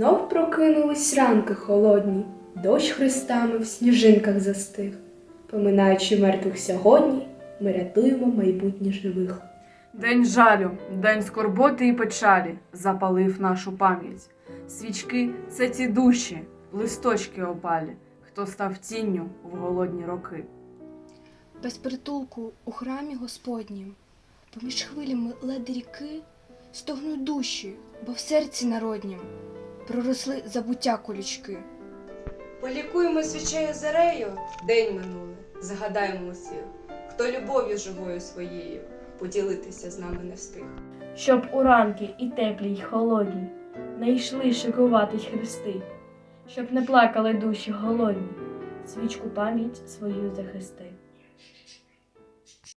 От прокинулись ранки холодні, дощ хрестами в сніжинках застиг. Поминаючи мертвих сьогодні, ми рятуємо майбутнє живих. День жалю, день скорботи і печалі запалив нашу пам'ять. Свічки це ті душі, листочки опалі, хто став тінню в голодні роки. без притулку у храмі Господнім, поміж хвилями леди ріки стогнуть душі, бо в серці народнім проросли забуття колючки. Полікуємо свічею зарею, день минулий, згадаємо усіх, хто любов'ю живою своєю поділитися з нами не встиг. щоб у ранки і теплі, й холодні не йшли шикуватись хрести, щоб не плакали душі голодні, свічку пам'ять свою захисти.